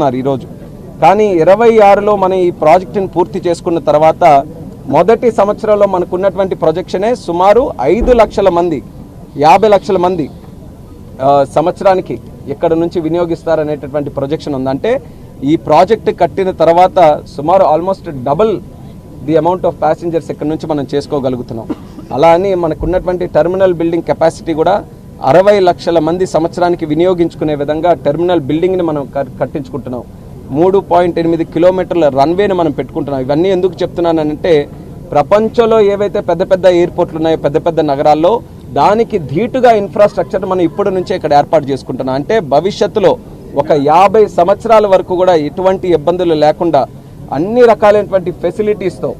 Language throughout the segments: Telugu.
ఈ ఈరోజు. కానీ ఇరవై ఆరులో మనం ఈ ప్రాజెక్టుని పూర్తి చేసుకున్న తర్వాత మొదటి సంవత్సరంలో మనకున్నటువంటి ప్రొజెక్షనే సుమారు ఐదు లక్షల మంది యాభై లక్షల మంది సంవత్సరానికి ఇక్కడ నుంచి వినియోగిస్తారనేటటువంటి ప్రొజెక్షన్ ఉందంటే ఈ ప్రాజెక్ట్ కట్టిన తర్వాత సుమారు almost double the amount of passengers ఇక్కడ నుంచి మనం చేసుకోగలుగుతున్నాం. అలా అని మనకున్నటువంటి టెర్మినల్ బిల్డింగ్ కెపాసిటీ కూడా అరవై లక్షల మంది సంవత్సరానికి వినియోగించుకునే విధంగా టెర్మినల్ బిల్డింగ్ని మనం కట్టించుకుంటున్నాం. మూడు పాయింట్ ఎనిమిది కిలోమీటర్ల రన్వేని మనం పెట్టుకుంటున్నాం. ఇవన్నీ ఎందుకు చెప్తున్నానంటే ప్రపంచంలో ఏవైతే పెద్ద పెద్ద ఎయిర్పోర్ట్లు ఉన్నాయో పెద్ద పెద్ద నగరాల్లో దానికి ధీటుగా ఇన్ఫ్రాస్ట్రక్చర్ మనం ఇప్పటి నుంచే ఇక్కడ ఏర్పాటు చేసుకుంటున్నాం. అంటే భవిష్యత్తులో ఒక యాభై సంవత్సరాల వరకు కూడా ఎటువంటి ఇబ్బందులు లేకుండా అన్ని రకాలైనటువంటి ఫెసిలిటీస్తో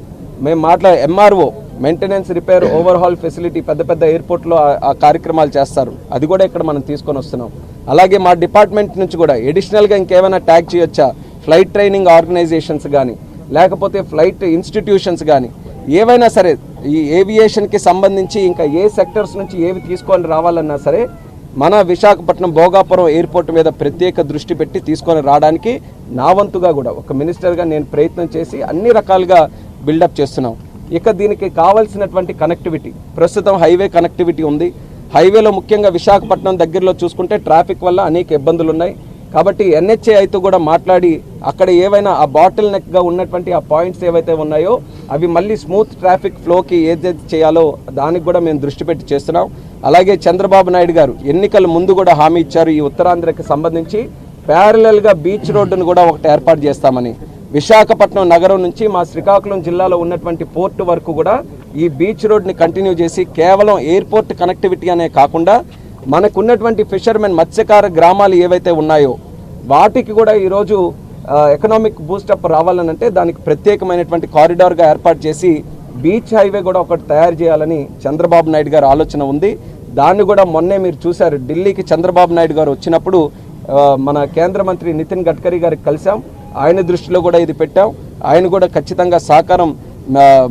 మేము మాట్లా MRO maintenance repair overhaul facility పెద్ద పెద్ద ఎయిర్పోర్ట్లో ఆ- కార్యక్రమాలు చేస్తారు. అది కూడా ఇక్కడ మనం తీసుకొని వస్తున్నాం. అలాగే మా డిపార్ట్మెంట్ నుంచి కూడా ఎడిషనల్గా ఇంకేమైనా ట్యాగ్ చేయొచ్చా? ఫ్లైట్ ట్రైనింగ్ ఆర్గనైజేషన్స్ కానీ లేకపోతే ఫ్లైట్ ఇన్స్టిట్యూషన్స్ కానీ ఏవైనా సరే ఈ ఏవియేషన్కి సంబంధించి ఇంకా ఏ సెక్టర్స్ నుంచి ఏవి తీసుకొని రావాలన్నా సరే మన విశాఖపట్నం భోగాపురం ఎయిర్పోర్ట్ మీద ప్రత్యేక దృష్టి పెట్టి తీసుకొని రావడానికి నా వంతుగా కూడా ఒక మినిస్టర్గా నేను ప్రయత్నం చేసి అన్ని రకాలుగా బిల్డప్ చేస్తున్నాం. ఇక దీనికి కావాల్సినటువంటి కనెక్టివిటీ ప్రస్తుతం హైవే కనెక్టివిటీ ఉంది. హైవేలో ముఖ్యంగా విశాఖపట్నం దగ్గరలో చూసుకుంటే ట్రాఫిక్ వల్ల అనేక ఇబ్బందులు ఉన్నాయి. కాబట్టి ఎన్హెచ్ఏ అయితే కూడా మాట్లాడి అక్కడ ఏవైనా ఆ బాటిల్ నెక్గా ఉన్నటువంటి ఆ పాయింట్స్ ఏవైతే ఉన్నాయో అవి మళ్ళీ స్మూత్ ట్రాఫిక్ ఫ్లోకి ఏదైతే చేయాలో దానికి కూడా మేము దృష్టి పెట్టి చేస్తున్నాం. అలాగే చంద్రబాబు నాయుడు గారు ఎన్నికల ముందు కూడా హామీ ఇచ్చారు ఈ ఉత్తరాంధ్రకి సంబంధించి. ప్యారలల్గా బీచ్ రోడ్డును కూడా ఒకటి ఏర్పాటు చేస్తామని. విశాఖపట్నం నగరం నుంచి మా శ్రీకాకుళం జిల్లాలో ఉన్నటువంటి పోర్టు వరకు కూడా ఈ బీచ్ రోడ్ని కంటిన్యూ చేసి కేవలం ఎయిర్పోర్ట్ కనెక్టివిటీ అనే కాకుండా మనకున్నటువంటి ఫిషర్మెన్ మత్స్యకార గ్రామాలు ఏవైతే ఉన్నాయో వాటికి కూడా ఈరోజు ఎకనామిక్ బూస్టప్ రావాలనంటే దానికి ప్రత్యేకమైనటువంటి కారిడార్గా ఏర్పాటు చేసి బీచ్ హైవే కూడా ఒకటి తయారు చేయాలని చంద్రబాబు నాయుడు గారు ఆలోచన ఉంది. దాన్ని కూడా మొన్నే మీరు చూశారు. ఢిల్లీకి చంద్రబాబు నాయుడు గారు వచ్చినప్పుడు మన కేంద్ర మంత్రి నితిన్ గడ్కరీ గారికి కలిసాం ఆయన దృష్టిలో కూడా ఇది పెట్టాం. ఆయన కూడా ఖచ్చితంగా సహకారం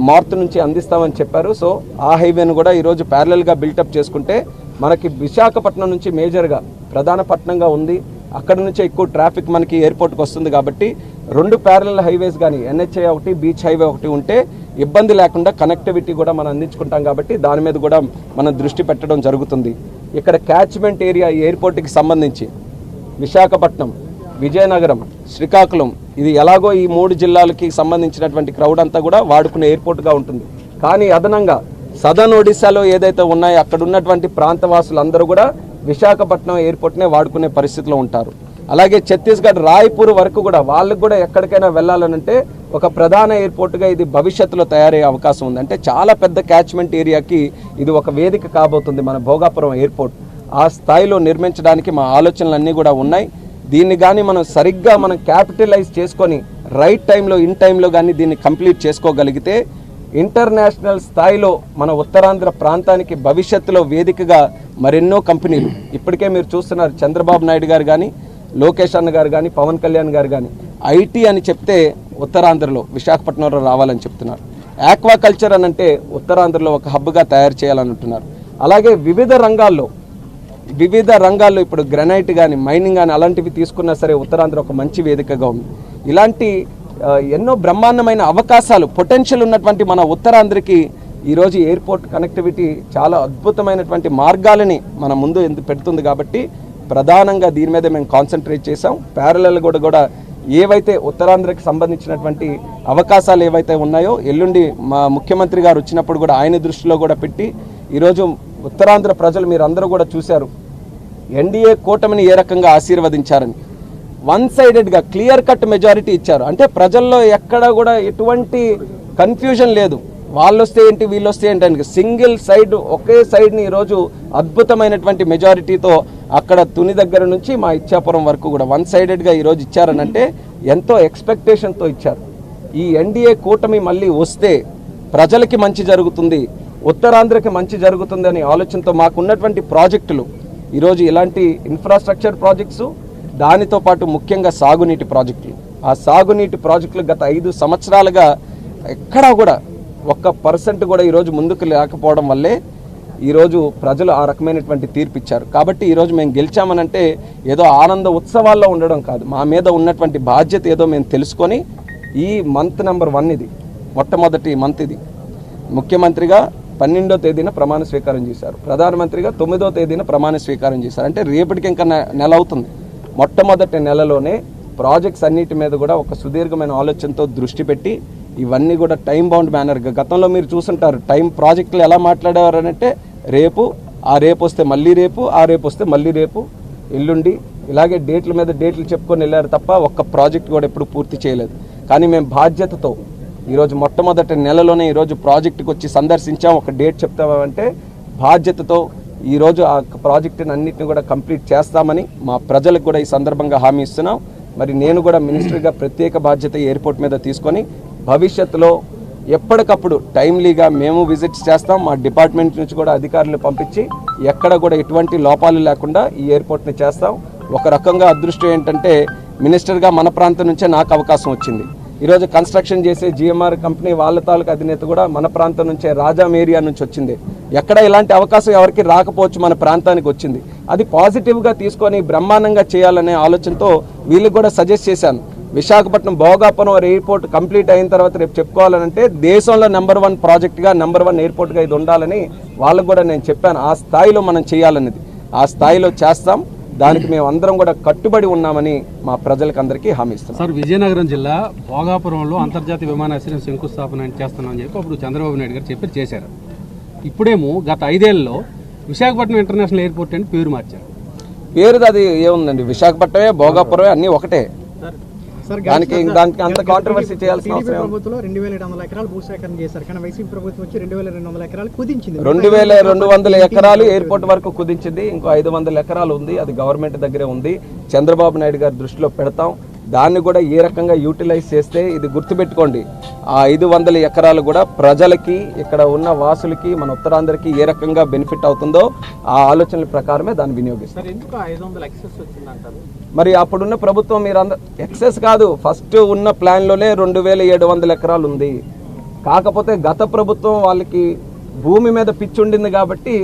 మార్త్ నుంచి అందిస్తామని చెప్పారు. సో ఆ హైవేను కూడా ఈరోజు ప్యారలల్గా బిల్టప్ చేసుకుంటే మనకి విశాఖపట్నం నుంచి మేజర్గా ప్రధాన పట్టణంగా ఉంది. అక్కడ నుంచే ఎక్కువ ట్రాఫిక్ మనకి ఎయిర్పోర్ట్కి వస్తుంది కాబట్టి రెండు ప్యారలల్ హైవేస్ కానీ ఎన్హెచ్ఐ ఒకటి బీచ్ హైవే ఒకటి ఉంటే ఇబ్బంది లేకుండా కనెక్టివిటీ కూడా మనం అందించుకుంటాం కాబట్టి దాని మీద కూడా మనం దృష్టి పెట్టడం జరుగుతుంది. ఇక్కడ క్యాచ్మెంట్ ఏరియా ఎయిర్పోర్ట్కి సంబంధించి విశాఖపట్నం విజయనగరం శ్రీకాకుళం ఇది ఎలాగో ఈ మూడు జిల్లాలకి సంబంధించినటువంటి క్రౌడ్ అంతా కూడా వాడుకునే ఎయిర్పోర్ట్గా ఉంటుంది. కానీ అదనంగా సదర్న్ ఒడిశాలో ఏదైతే ఉన్నాయో అక్కడ ఉన్నటువంటి ప్రాంతవాసులు అందరూ కూడా విశాఖపట్నం ఎయిర్పోర్ట్నే వాడుకునే పరిస్థితిలో ఉంటారు. అలాగే ఛత్తీస్గఢ్ రాయ్పూర్ వరకు కూడా వాళ్ళకు కూడా ఎక్కడికైనా వెళ్ళాలనంటే ఒక ప్రధాన ఎయిర్పోర్ట్గా ఇది భవిష్యత్తులో తయారయ్యే అవకాశం ఉంది. అంటే చాలా పెద్ద క్యాచ్మెంట్ ఏరియాకి ఇది ఒక వేదిక కాబోతుంది మన భోగాపురం ఎయిర్పోర్ట్ ఆ స్థాయిలో నిర్మించడానికి మా ఆలోచనలన్నీ కూడా ఉన్నాయి. దీన్ని కానీ మనం సరిగ్గా మనం క్యాపిటలైజ్ చేసుకొని రైట్ టైంలో ఇన్ టైంలో కానీ దీన్ని కంప్లీట్ చేసుకోగలిగితే ఇంటర్నేషనల్ స్థాయిలో మన ఉత్తరాంధ్ర ప్రాంతానికి భవిష్యత్తులో వేదికగా మరెన్నో కంపెనీలు. ఇప్పటికే మీరు చూస్తున్నారు చంద్రబాబు నాయుడు గారు కానీ లోకేష్ అన్న గారు కానీ పవన్ కళ్యాణ్ గారు కానీ ఐటీ అని చెప్తే ఉత్తరాంధ్రలో విశాఖపట్నంలో రావాలని చెప్తున్నారు. ఆక్వాకల్చర్ అని అంటే ఉత్తరాంధ్రలో ఒక హబ్గా తయారు చేయాలని అంటున్నారు అలాగే వివిధ రంగాల్లో వివిధ రంగాల్లో ఇప్పుడు గ్రనైట్ కానీ మైనింగ్ కానీ అలాంటివి తీసుకున్నా సరే ఉత్తరాంధ్ర ఒక మంచి వేదికగా ఉంది. ఇలాంటి ఎన్నో బ్రహ్మాండమైన అవకాశాలు పొటెన్షియల్ ఉన్నటువంటి మన ఉత్తరాంధ్రకి ఈరోజు ఎయిర్పోర్ట్ కనెక్టివిటీ చాలా అద్భుతమైనటువంటి మార్గాలని మన ముందు ఎందుకు పెడుతుంది కాబట్టి ప్రధానంగా దీని మీద మేము కాన్సన్ట్రేట్ చేసాం ప్యారలల్ కూడా కూడా ఏవైతే ఉత్తరాంధ్రకి సంబంధించినటువంటి అవకాశాలు ఏవైతే ఉన్నాయో ఎల్లుండి మా ముఖ్యమంత్రి గారు వచ్చినప్పుడు కూడా ఆయన దృష్టిలో కూడా పెట్టి ఈరోజు ఉత్తరాంధ్ర ప్రజలు మీరందరూ కూడా చూశారు. ఎన్డీఏ కూటమిని ఏ రకంగా ఆశీర్వదించారని. వన్ సైడెడ్గా క్లియర్ కట్ మెజారిటీ ఇచ్చారు. అంటే ప్రజల్లో ఎక్కడ కూడా ఎటువంటి కన్ఫ్యూజన్ లేదు. వాళ్ళు వస్తే ఏంటి వీళ్ళు వస్తే ఏంటి అని. సింగిల్ సైడ్ ఒకే సైడ్ని ఈరోజు అద్భుతమైనటువంటి మెజారిటీతో అక్కడ తుని దగ్గర నుంచి మా ఇచ్చాపురం వరకు కూడా వన్ సైడెడ్గా ఈరోజు ఇచ్చారనంటే ఎంతో ఎక్స్పెక్టేషన్తో ఇచ్చారు. ఈ ఎన్డీఏ కూటమి మళ్ళీ వస్తే ప్రజలకి మంచి జరుగుతుంది. ఉత్తరాంధ్రకి మంచి జరుగుతుంది అనే ఆలోచనతో మాకున్నటువంటి ప్రాజెక్టులు. ఈరోజు ఇలాంటి ఇన్ఫ్రాస్ట్రక్చర్ ప్రాజెక్ట్స్ దానితో పాటు ముఖ్యంగా సాగునీటి ప్రాజెక్టులు. ఆ సాగునీటి ప్రాజెక్టులు గత ఐదు సంవత్సరాలుగా ఎక్కడా కూడా ఒక్క పర్సెంట్ కూడా ఈరోజు ముందుకు లేకపోవడం వల్లే ఈరోజు ప్రజలు ఆ రకమైనటువంటి తీర్పు ఇచ్చారు కాబట్టి ఈరోజు మేము గెలిచామనంటే ఏదో ఆనంద ఉత్సవాల్లో ఉండడం కాదు. మా మీద ఉన్నటువంటి బాధ్యత ఏదో మేము తెలుసుకొని ఈ మంత్ నెంబర్ వన్ ఇది మొట్టమొదటి మంత్ ఇది. ముఖ్యమంత్రిగా పన్నెండో తేదీన ప్రమాణ స్వీకారం చేశారు. ప్రధానమంత్రిగా తొమ్మిదో తేదీన ప్రమాణ స్వీకారం చేశారు. అంటే రేపటికి ఇంకా నెల అవుతుంది. మొట్టమొదటి నెలలోనే ప్రాజెక్ట్స్ అన్నిటి మీద కూడా ఒక సుదీర్ఘమైన ఆలోచనతో దృష్టి పెట్టి ఇవన్నీ కూడా టైం బౌండ్ మేనర్గా గతంలో మీరు చూసుంటారు టైం ప్రాజెక్టులు ఎలా మాట్లాడేవారు అంటే రేపు ఆ రేపు వస్తే మళ్ళీ రేపు ఆ రేపు వస్తే మళ్ళీ రేపు ఎల్లుండి ఇలాగే డేట్ల మీద డేట్లు చెప్పుకొని వెళ్ళారు తప్ప ఒక్క ప్రాజెక్ట్ కూడా ఎప్పుడు పూర్తి చేయలేదు. కానీ మేము బాధ్యతతో ఈరోజు మొట్టమొదటి నెలలోనే ఈరోజు ప్రాజెక్టుకు వచ్చి సందర్శించాం. ఒక డేట్ చెప్తామంటే బాధ్యతతో ఈరోజు ఆ ప్రాజెక్టుని అన్నింటిని కూడా కంప్లీట్ చేస్తామని మా ప్రజలకు కూడా ఈ సందర్భంగా హామీ ఇస్తున్నాం. మరి నేను కూడా మినిస్టర్గా ప్రత్యేక బాధ్యత ఎయిర్పోర్ట్ మీద తీసుకొని భవిష్యత్తులో ఎప్పటికప్పుడు టైమ్లీగా మేము విజిట్స్ చేస్తాం. మా డిపార్ట్మెంట్ నుంచి కూడా అధికారులు పంపించి ఎక్కడ కూడా ఎటువంటి లోపాలు లేకుండా ఈ ఎయిర్పోర్ట్ని చేస్తాం. ఒక రకంగా అదృష్టం ఏంటంటే మినిస్టర్గా మన ప్రాంతం నుంచే నాకు అవకాశం వచ్చింది. ఈరోజు కన్స్ట్రక్షన్ చేసే జిఎంఆర్ కంపెనీ వాళ్ళ తాలూకు అధినేత కూడా మన ప్రాంతం నుంచే రాజాం ఏరియా నుంచి వచ్చింది. ఎక్కడ ఇలాంటి అవకాశం ఎవరికి రాకపోవచ్చు మన ప్రాంతానికి వచ్చింది. అది పాజిటివ్గా తీసుకొని బ్రహ్మాండంగా చేయాలనే ఆలోచనతో వీళ్ళకి కూడా సజెస్ట్ చేశాను. విశాఖపట్నం భోగాపురం ఎయిర్పోర్ట్ కంప్లీట్ అయిన తర్వాత రేపు చెప్పుకోవాలంటే దేశంలో నెంబర్ వన్ ప్రాజెక్ట్గా నెంబర్ వన్ ఎయిర్పోర్ట్గా ఇది ఉండాలని వాళ్ళకు కూడా నేను చెప్పాను. ఆ స్థాయిలో మనం చేయాలన్నది ఆ స్థాయిలో చేస్తాం. దానికి మేము అందరం కూడా కట్టుబడి ఉన్నామని మా ప్రజలకు అందరికీ హామీ ఇస్తున్నాం. సార్ విజయనగరం జిల్లా భోగాపురంలో అంతర్జాతీయ విమానాశ్రయం శంకుస్థాపన చేస్తున్నామని చెప్పి అప్పుడు చంద్రబాబు నాయుడు గారు చెప్పి చేశారు. ఇప్పుడేమో గత ఐదేళ్ళలో విశాఖపట్నం ఇంటర్నేషనల్ ఎయిర్పోర్ట్ అని పేరు మార్చారు. పేరుది అది ఏముందండి? విశాఖపట్నమే భోగాపురమే అన్నీ ఒకటే. దానికి దానికి అంత కాంట్రవర్సీ చేయాల్సిన అవసరం? ప్రభుత్వంలో రెండు వేల ఏడు వందల ఎకరాలు భూసేకరణ చేశారు. కానీ వైసీపీ ప్రభుత్వం వచ్చి రెండు వేల రెండు వందల ఎకరాలు కుదించింది. రెండు వేల రెండు వందల ఎకరాలు ఎయిర్పోర్ట్ వరకు కుదించింది. ఇంకో ఐదు వందల ఎకరాలు ఉంది. అది గవర్నమెంట్ దగ్గరే ఉంది. చంద్రబాబు నాయుడు గారి దృష్టిలో పెడతాం. దాన్ని కూడా ఏ రకంగా యూటిలైజ్ చేస్తే ఇది గుర్తుపెట్టుకోండి. ఆ ఐదు వందల ఎకరాలు కూడా ప్రజలకి ఇక్కడ ఉన్న వాసులకి మన ఉత్తరాంధ్రకి ఏ రకంగా బెనిఫిట్ అవుతుందో ఆ ఆలోచనల ప్రకారమే దాన్ని వినియోగిస్తాం ఎందుకు ఐదు వందల ఎక్సెస్ వచ్చిందంటారు? మరి అప్పుడున్న ప్రభుత్వం మీరు అందరు ఎక్సెస్ కాదు ఫస్ట్ ఉన్న ప్లాన్లోనే రెండు వేల ఏడు వందల ఎకరాలు ఉంది. కాకపోతే గత ప్రభుత్వం వాళ్ళకి భూమి మీద పిచ్చి ఉండింది కాబట్టి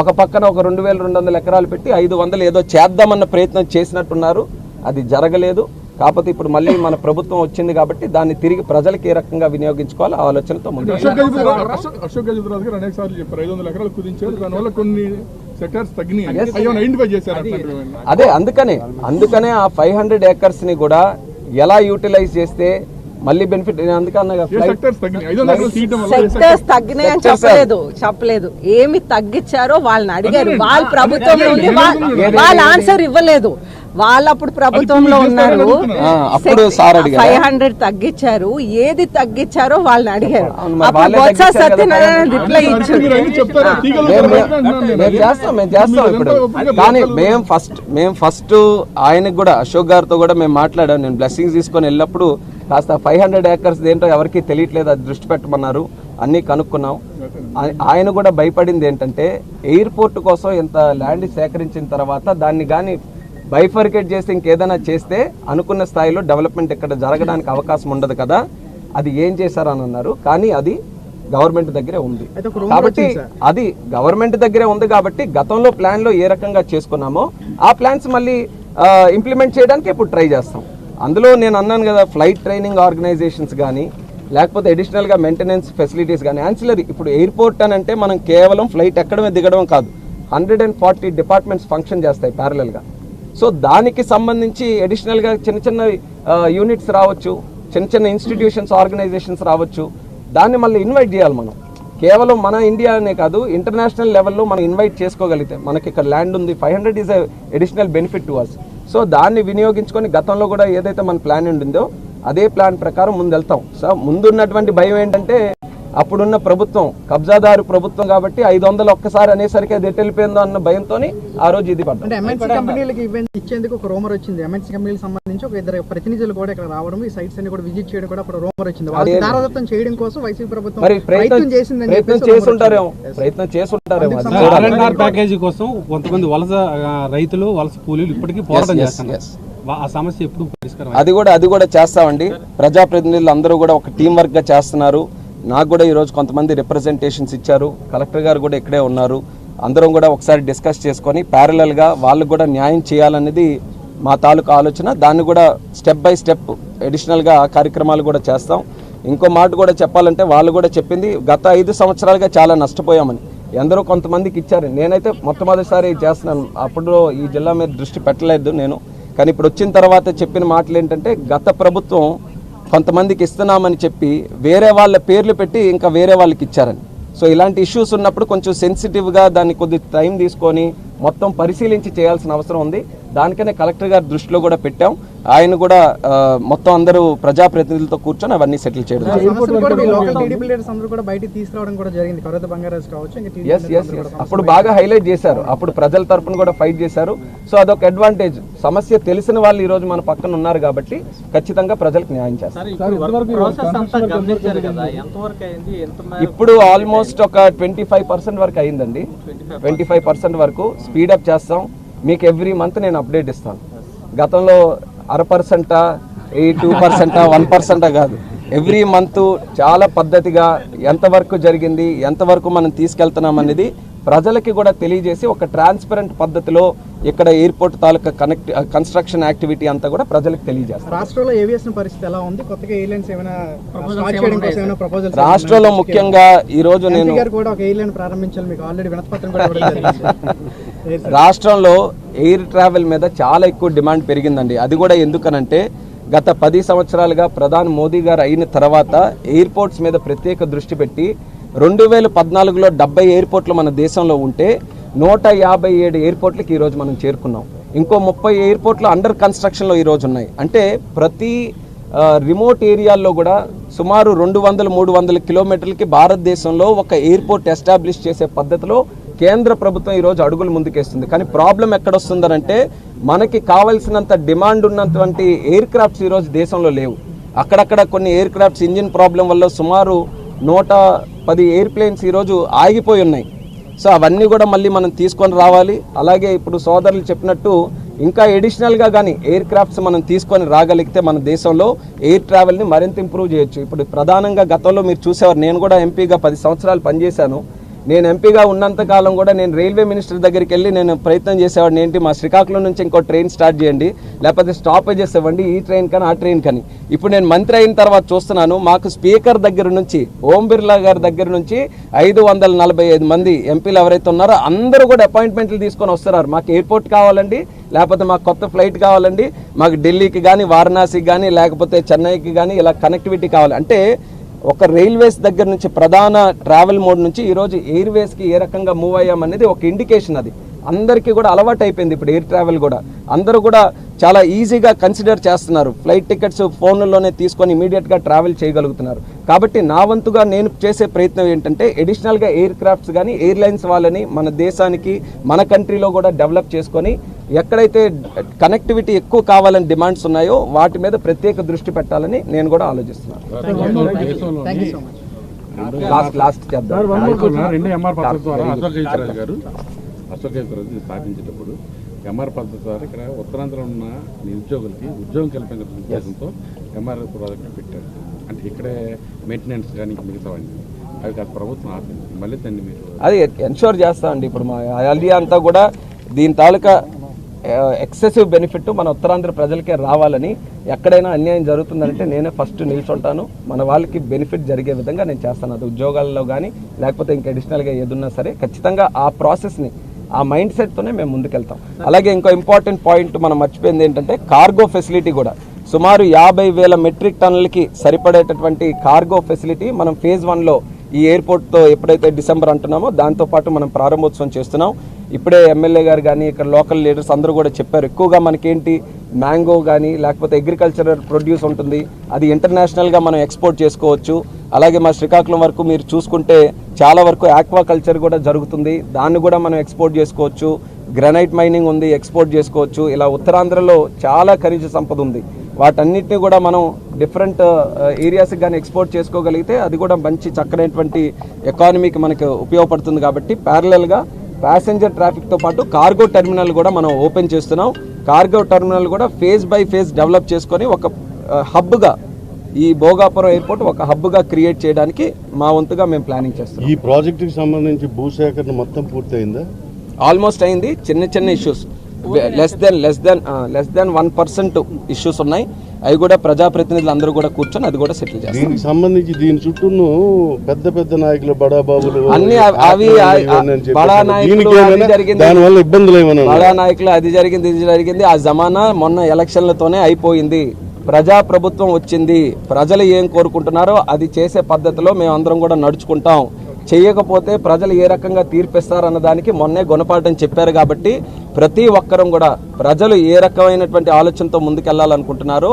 ఒక పక్కన ఒక రెండు వేల రెండు వందల ఎకరాలు పెట్టి ఐదు వందలు ఏదో చేద్దామన్న ప్రయత్నం చేసినట్టున్నారు. అది జరగలేదు. కాకపోతే ఇప్పుడు మళ్ళీ మన ప్రభుత్వం వచ్చింది కాబట్టి దాన్ని తిరిగి ప్రజలకు ఏ రకంగా వినియోగించుకోవాలో ఆలోచనతో ముందు అశోక్ గజపతిరాజు గారు అనేక సార్లు చెప్పారు. ఐదు వందల ఎకరాలు కుదించారు. దానివల్ల కొన్ని? అదే అందుకనే అందుకనే ఆ ఫైవ్ హండ్రెడ్ ఏకర్స్ని కూడా ఎలా యూటిలైజ్ చేస్తే మళ్ళీ బెనిఫిట్ సెక్టార్స్ తగ్గినాయి? అని చెప్పలేదు చెప్పలేదు ఏమి తగ్గించారో వాళ్ళని అడిగారు. వాళ్ళ వాళ్ళ- వాళ్ళ ఆన్సర్ ఇవ్వలేదు. వాళ్ళు అప్పుడు ప్రభుత్వంలో ఉన్నారు. ఆ, అప్పుడు? ఫైవ్ హండ్రెడ్ తగ్గించారు. ఏది తగ్గించారో వాళ్ళని అడిగారు. అప్పుడు బొత్స సత్యనారాయణ రిప్లై ఇచ్చారు. కానీ మేము ఫస్ట్ మేము ఫస్ట్ ఆయనకు కూడా అశోక్ గారితో కూడా మేము మాట్లాడాం. నేను బ్లెస్సింగ్స్ తీసుకొని వెళ్ళినప్పుడు కాస్త ఫైవ్ హండ్రెడ్ ఏకర్స్ ఏంటో ఎవరికి తెలియట్లేదు అది దృష్టి పెట్టమన్నారు. అన్నీ కనుక్కున్నాం. ఆయ- ఆయన కూడా భయపడింది ఏంటంటే ఎయిర్పోర్ట్ కోసం ఇంత ల్యాండ్ సేకరించిన తర్వాత దాన్ని కానీ బైఫర్కేట్ చేసి ఇంకేదైనా చేస్తే అనుకున్న స్థాయిలో డెవలప్మెంట్ ఇక్కడ జరగడానికి అవకాశం ఉండదు కదా. అది ఏం చేశారని అన్నారు. కానీ అది గవర్నమెంట్ దగ్గరే ఉంది. కాబట్టి. అది గవర్నమెంట్ దగ్గరే ఉంది కాబట్టి గతంలో ప్లాన్లో ఏ రకంగా చేసుకున్నామో ఆ ప్లాన్స్ మళ్ళీ ఇంప్లిమెంట్ చేయడానికి ఇప్పుడు ట్రై చేస్తాం. అందులో నేను అన్నాను కదా ఫ్లైట్ ట్రైనింగ్ ఆర్గనైజేషన్స్ కానీ లేకపోతే అడిషనల్గా మెయింటెనెన్స్ ఫెసిలిటీస్ కానీ యాన్సిలరీ ఇప్పుడు ఎయిర్పోర్ట్ అని అంటే మనం కేవలం ఫ్లైట్ ఎక్కడమే దిగడం కాదు. Hundred and forty departments function చేస్తాయి parallel గా. సో దానికి సంబంధించి అడిషనల్గా చిన్న చిన్న యూనిట్స్ రావచ్చు చిన్న చిన్న ఇన్స్టిట్యూషన్స్ ఆర్గనైజేషన్స్ రావచ్చు. దాన్ని మళ్ళీ ఇన్వైట్ చేయాలి మనం. కేవలం మన ఇండియానే కాదు ఇంటర్నేషనల్ లెవెల్లో మనం ఇన్వైట్ చేసుకోగలిగితే మనకి ఇక్కడ ల్యాండ్ ఉంది. Five hundred is additional benefit to us so దాన్ని వినియోగించుకొని గతంలో కూడా ఏదైతే మన ప్లాన్ ఉండిందో అదే ప్లాన్ ప్రకారం ముందు వెళ్తాం సో ముందున్నటువంటి భయం ఏంటంటే అప్పుడున్న ప్రభుత్వం కబ్జాదారు ప్రభుత్వం కాబట్టి ఐదు వందలు ఒక్కసారి అనేసరికి అది ఎటు వెళ్ళిపోయిందో అన్న భయంతో ఆ రోజు ఇది పడ్డాం. అంటే ఎంఎన్సీ కంపెనీలకి ఇచ్చేందుకు ఒక రోమర్ వచ్చింది. ఎంఎన్సీ కంపెనీలకు సంబంధించి ఒక ఇద్దరు ప్రతినిధులు కూడా ఇక్కడ రావడం ఈ సైట్స్ అన్ని కూడా విజిట్ చేయడం కూడా అప్పుడు రోమర్ వచ్చింది. దారదత్తం చేయడం కోసం వైసీపీ ప్రభుత్వం మరి ప్రయత్నం ప్రయత్నం ప్రయత్నం చేసుంటారేమో చేసుంటారేమో ప్యాకేజీ కోసం కొంతమంది వలస రైతులు వలస కూలీలు ఇప్పటికీ పోరాటం చేస్తున్నారు. ఆ సమస్య ఎప్పుడు పరిష్కారం అది కూడా అది కూడా చేస్తామండి. ప్రజాప్రతినిధులు అందరూ కూడా ఒక టీం వర్క్గా చేస్తున్నారు. నాకు కూడా ఈరోజు కొంతమంది రిప్రజెంటేషన్స్ ఇచ్చారు. కలెక్టర్ గారు కూడా ఇక్కడే ఉన్నారు. అందరం కూడా ఒకసారి డిస్కస్ చేసుకొని ప్యారలల్గా వాళ్ళకు కూడా న్యాయం చేయాలనేది మా తాలూకా ఆలోచన. దాన్ని కూడా స్టెప్ బై స్టెప్ అడిషనల్గా కార్యక్రమాలు కూడా చేస్తాం. ఇంకో మాట కూడా చెప్పాలంటే వాళ్ళు కూడా చెప్పింది గత ఐదు సంవత్సరాలుగా చాలా నష్టపోయామని. ఎందరో కొంతమందికి ఇచ్చారు. నేనైతే మొట్టమొదటిసారి చేస్తున్నాను. అప్పుడు ఈ జిల్లా మీద దృష్టి పెట్టలేదు నేను. కానీ ఇప్పుడు వచ్చిన తర్వాత చెప్పిన మాటలు ఏంటంటే గత ప్రభుత్వం కొంతమందికి ఇస్తున్నామని చెప్పి వేరే వాళ్ళ పేర్లు పెట్టి ఇంకా వేరే వాళ్ళకి ఇచ్చారని. సో ఇలాంటి ఇష్యూస్ ఉన్నప్పుడు కొంచెం సెన్సిటివ్గా దాన్ని కొద్ది టైం తీసుకొని మొత్తం పరిశీలించి చేయాల్సిన అవసరం ఉంది. దానికనే కలెక్టర్ గారి దృష్టిలో కూడా పెట్టాం. ఆయన కూడా మొత్తం అందరూ ప్రజాప్రతినిధులతో కూర్చొని అవన్నీ సెటిల్ చేయడం జరిగింది. సమస్యలు కూడా మీ లోకల్ టీడీపీ లీడర్స్ అందరూ కూడా బయటికి తీసుకురావడం కూడా జరిగింది. కరోత బంగారాజు కావచ్చు ఇంకా టీడీపీ ఎస్ ఎస్ ఎస్ అప్పుడు బాగా హైలైట్ చేశారు. అప్పుడు ప్రజల తరపున కూడా ఫైట్ చేశారు. సో అదొక అడ్వాంటేజ్ సమస్య తెలిసిన వాళ్ళు ఈ రోజు మన పక్కన ఉన్నారు కాబట్టి ఖచ్చితంగా ప్రజలకు న్యాయం చేస్తారు. ఇప్పుడు ఆల్మోస్ట్ ఒక ట్వంటీ ఫైవ్ పర్సెంట్ వరకు అయిందండి. ట్వంటీ ఫైవ్ పర్సెంట్ వరకు స్పీడప్ చేస్తాం. మీకు ఎవ్రీ మంత్ నేను అప్డేట్ ఇస్తాను. గతంలో అర పర్సెంటా ఈ టూ పర్సెంటా వన్ పర్సెంటా కాదు. ఎవ్రీ మంత్ చాలా పద్ధతిగా ఎంతవరకు జరిగింది ఎంతవరకు మనం తీసుకెళ్తున్నాం అనేది ప్రజలకి కూడా తెలియజేసి ఒక ట్రాన్స్పరెంట్ పద్ధతిలో ఇక్కడ ఎయిర్పోర్ట్ తాలూకా కనెక్ట్ కన్స్ట్రక్షన్ యాక్టివిటీ అంతా కూడా ప్రజలకు తెలియజేస్తాం. రాష్ట్రంలో ఏవియేషన్ పరిస్థితి ఎలా ఉంది? కొత్తగా ఎయిర్లైన్స్ ఏమైనా స్టార్ట్ చేయడం కోసం ఏమైనా ప్రపోజల్స్ రాష్ట్రంలో ముఖ్యంగా ఈ రోజు నేను కూడా ఒక ఎయిర్లైన్ ప్రారంభించాలి మీకు ఆల్రెడీ వినతిపత్రం కూడా రాష్ట్రంలో ఎయిర్ ట్రావెల్ మీద చాలా ఎక్కువ డిమాండ్ పెరిగిందండి. అది కూడా ఎందుకనంటే గత పది సంవత్సరాలుగా ప్రధాని మోదీ గారు అయిన తర్వాత ఎయిర్పోర్ట్స్ మీద ప్రత్యేక దృష్టి పెట్టి రెండు వేల పద్నాలుగులో డెబ్బై ఎయిర్పోర్ట్లు మన దేశంలో ఉంటే నూట యాభై ఏడు ఎయిర్పోర్ట్లకి ఈరోజు మనం చేరుకున్నాం. ఇంకో ముప్పై ఎయిర్పోర్ట్లు అండర్ కన్స్ట్రక్షన్లో ఈరోజు ఉన్నాయి. అంటే ప్రతి రిమోట్ ఏరియాల్లో కూడా సుమారు రెండు వందల మూడు వందల కిలోమీటర్లకి భారతదేశంలో ఒక ఎయిర్పోర్ట్ ఎస్టాబ్లిష్ చేసే పద్ధతిలో కేంద్ర ప్రభుత్వం ఈరోజు అడుగులు ముందుకేస్తుంది. కానీ ప్రాబ్లం ఎక్కడొస్తుందనంటే మనకి కావలసినంత డిమాండ్ ఉన్నటువంటి ఎయిర్ క్రాఫ్ట్స్ ఈరోజు దేశంలో లేవు. అక్కడక్కడ కొన్ని ఎయిర్ క్రాఫ్ట్స్ ఇంజిన్ ప్రాబ్లం వల్ల సుమారు నూట పది ఎయిర్ప్లేన్స్ ఈరోజు ఆగిపోయి ఉన్నాయి. సో అవన్నీ కూడా మళ్ళీ మనం తీసుకొని రావాలి. అలాగే ఇప్పుడు సోదరులు చెప్పినట్టు ఇంకా ఎడిషనల్గా కానీ ఎయిర్ క్రాఫ్ట్స్ మనం తీసుకొని రాగలిగితే మన దేశంలో ఎయిర్ ట్రావెల్ని మరింత ఇంప్రూవ్ చేయొచ్చు. ఇప్పుడు ప్రధానంగా గతంలో మీరు చూసేవారు నేను కూడా ఎంపీగా పది సంవత్సరాలు పనిచేశాను. నేను ఎంపీగా ఉన్నంతకాలం కూడా నేను రైల్వే మినిస్టర్ దగ్గరికి వెళ్ళి నేను ప్రయత్నం చేసేవాడిని. ఏంటి? మా శ్రీకాకుళం నుంచి ఇంకో ట్రైన్ స్టార్ట్ చేయండి. లేకపోతే స్టాపేజెస్ ఇవ్వండి ఈ ట్రైన్ కానీ ఆ ట్రైన్ కానీ. ఇప్పుడు నేను మంత్రి అయిన తర్వాత చూస్తున్నాను. మాకు స్పీకర్ దగ్గర నుంచి ఓం బిర్లా గారి దగ్గర నుంచి ఐదు వందల నలభై ఐదు మంది ఎంపీలు ఎవరైతే ఉన్నారో అందరూ కూడా అపాయింట్మెంట్లు తీసుకొని వస్తున్నారు. మాకు ఎయిర్పోర్ట్ కావాలండి లేకపోతే మాకు కొత్త ఫ్లైట్ కావాలండి మాకు ఢిల్లీకి కానీ వారణాసికి కానీ లేకపోతే చెన్నైకి కానీ ఇలా కనెక్టివిటీ కావాలి. అంటే ఒక రైల్వేస్ దగ్గర నుంచి ప్రధాన ట్రావెల్ మోడ్ నుంచి ఈరోజు ఎయిర్వేస్కి ఏ రకంగా మూవ్ అయ్యామనేది ఒక ఇండికేషన్ అది. అందరికీ కూడా అలవాటు అయిపోయింది ఇప్పుడు ఎయిర్ ట్రావెల్ కూడా. అందరూ కూడా చాలా ఈజీగా కన్సిడర్ చేస్తున్నారు. ఫ్లైట్ టికెట్స్ ఫోన్లోనే తీసుకొని ఇమీడియట్గా ట్రావెల్ చేయగలుగుతున్నారు. కాబట్టి నా వంతుగా నేను చేసే ప్రయత్నం ఏంటంటే ఎడిషనల్గా ఎయిర్ క్రాఫ్ట్స్ కానీ ఎయిర్లైన్స్ వాళ్ళని మన దేశానికి మన కంట్రీలో కూడా డెవలప్ చేసుకొని ఎక్కడైతే కనెక్టివిటీ ఎక్కువ కావాలని డిమాండ్స్ ఉన్నాయో వాటి మీద ప్రత్యేక దృష్టి పెట్టాలని నేను కూడా ఆలోచిస్తున్నాను. లాస్ట్ లాస్ట్ స్థాపించేటప్పుడు ఎంఆర్ పద్ధతి ద్వారా. ఇక్కడ ఉత్తరాంధ్ర ఉన్న నిరుద్యోగులకి ఉద్యోగం కల్పించిన ఉద్దేశంతో ఎంఆర్ ప్రాజెక్ట్ పెట్టారు. అంటే ఇక్కడే మెయింటెనెన్స్ కానీ మిగతావన్నీ. అవి కాదు ప్రభుత్వం ఆపింది మళ్ళీ దాన్ని మీరు అది ఎన్షూర్ చేస్తామండి. ఇప్పుడు మా అంతా కూడా దీని తాలూకా ఎక్సెసివ్ బెనిఫిట్ మన ఉత్తరాంధ్ర ప్రజలకే రావాలని ఎక్కడైనా అన్యాయం జరుగుతుందంటే నేనే ఫస్ట్ నిల్చుంటాను. మన వాళ్ళకి బెనిఫిట్ జరిగే విధంగా నేను చేస్తాను. అది ఉద్యోగాల్లో కానీ లేకపోతే ఇంకా అడిషనల్గా ఏదున్నా సరే ఖచ్చితంగా ఆ ప్రాసెస్ని ఆ మైండ్ సెట్తోనే మేము ముందుకెళ్తాం. అలాగే ఇంకో ఇంపార్టెంట్ పాయింట్ మనం మర్చిపోయింది ఏంటంటే కార్గో ఫెసిలిటీ కూడా. సుమారు యాభై వేల మెట్రిక్ టన్నులకి సరిపడేటటువంటి కార్గో ఫెసిలిటీ మనం ఫేజ్ వన్లో ఈ ఎయిర్పోర్ట్తో ఎప్పుడైతే డిసెంబర్ అంటున్నామో దాంతోపాటు మనం ప్రారంభోత్సవం చేస్తున్నాం. ఇప్పుడే ఎమ్మెల్యే గారు కానీ ఇక్కడ లోకల్ లీడర్స్ అందరూ కూడా చెప్పారు. ఎక్కువగా మనకేంటి మ్యాంగో కానీ లేకపోతే అగ్రికల్చరల్ ప్రొడ్యూస్ ఉంటుంది. అది ఇంటర్నేషనల్గా మనం ఎక్స్పోర్ట్ చేసుకోవచ్చు. అలాగే మా శ్రీకాకుళం వరకు మీరు చూసుకుంటే చాలా వరకు ఆక్వాకల్చర్ కూడా జరుగుతుంది. దాన్ని కూడా మనం ఎక్స్పోర్ట్ చేసుకోవచ్చు. గ్రనైట్ మైనింగ్ ఉంది ఎక్స్పోర్ట్ చేసుకోవచ్చు. ఇలా ఉత్తరాంధ్రలో చాలా ఖనిజ సంపద ఉంది. వాటన్నిటిని కూడా మనం డిఫరెంట్ ఏరియాస్కి uh, కానీ ఎక్స్పోర్ట్ చేసుకోగలిగితే అది కూడా మంచి చక్కనైనటువంటి ఎకానమీకి మనకు ఉపయోగపడుతుంది కాబట్టి ప్యారలల్గా ప్యాసింజర్ ట్రాఫిక్తో పాటు కార్గో టెర్మినల్ కూడా మనం ఓపెన్ చేస్తున్నాం. కార్గో టెర్మినల్ కూడా ఫేజ్ బై ఫేజ్ డెవలప్ చేసుకొని ఒక హబ్గా ఈ భోగాపురం ఎయిర్పోర్ట్ ఒక హబ్గా క్రియేట్ చేయడానికి మా వంతుగా మేము ప్లానింగ్ చేస్తాం ఈ ప్రాజెక్టుకి సంబంధించి భూసేకరణ మొత్తం పూర్తయిందా? ఆల్మోస్ట్ అయింది. చిన్న చిన్న issues. Less than less than less than one percent issues ఉన్నాయి. అవి కూడా ప్రజాప్రతినిధులు అందరూ కూడా కూర్చొని అది కూడా సెటిల్ చేస్తారు. దీనికి సంబంధించి దీని చుట్టూను పెద్ద పెద్ద నాయకులు బడాబాబులు అన్ని అవి- బడా నాయకులు. దానివల్ల ఇబ్బందులు? బడా నాయకులు అది జరిగింది ఇది జరిగింది. ఆ జమానా మొన్న ఎలక్షన్లతోనే అయిపోయింది. ప్రజా ప్రభుత్వం వచ్చింది. ప్రజలు ఏం కోరుకుంటున్నారో అది చేసే పద్ధతిలో మేమందరం కూడా నడుచుకుంటాం. చేయకపోతే ప్రజలు ఏ రకంగా తీర్పిస్తారన్న దానికి మొన్నే గుణపాఠం చెప్పారు కాబట్టి ప్రతి ఒక్కరం కూడా ప్రజలు ఏ రకమైనటువంటి ఆలోచనతో ముందుకెళ్ళాలనుకుంటున్నారో.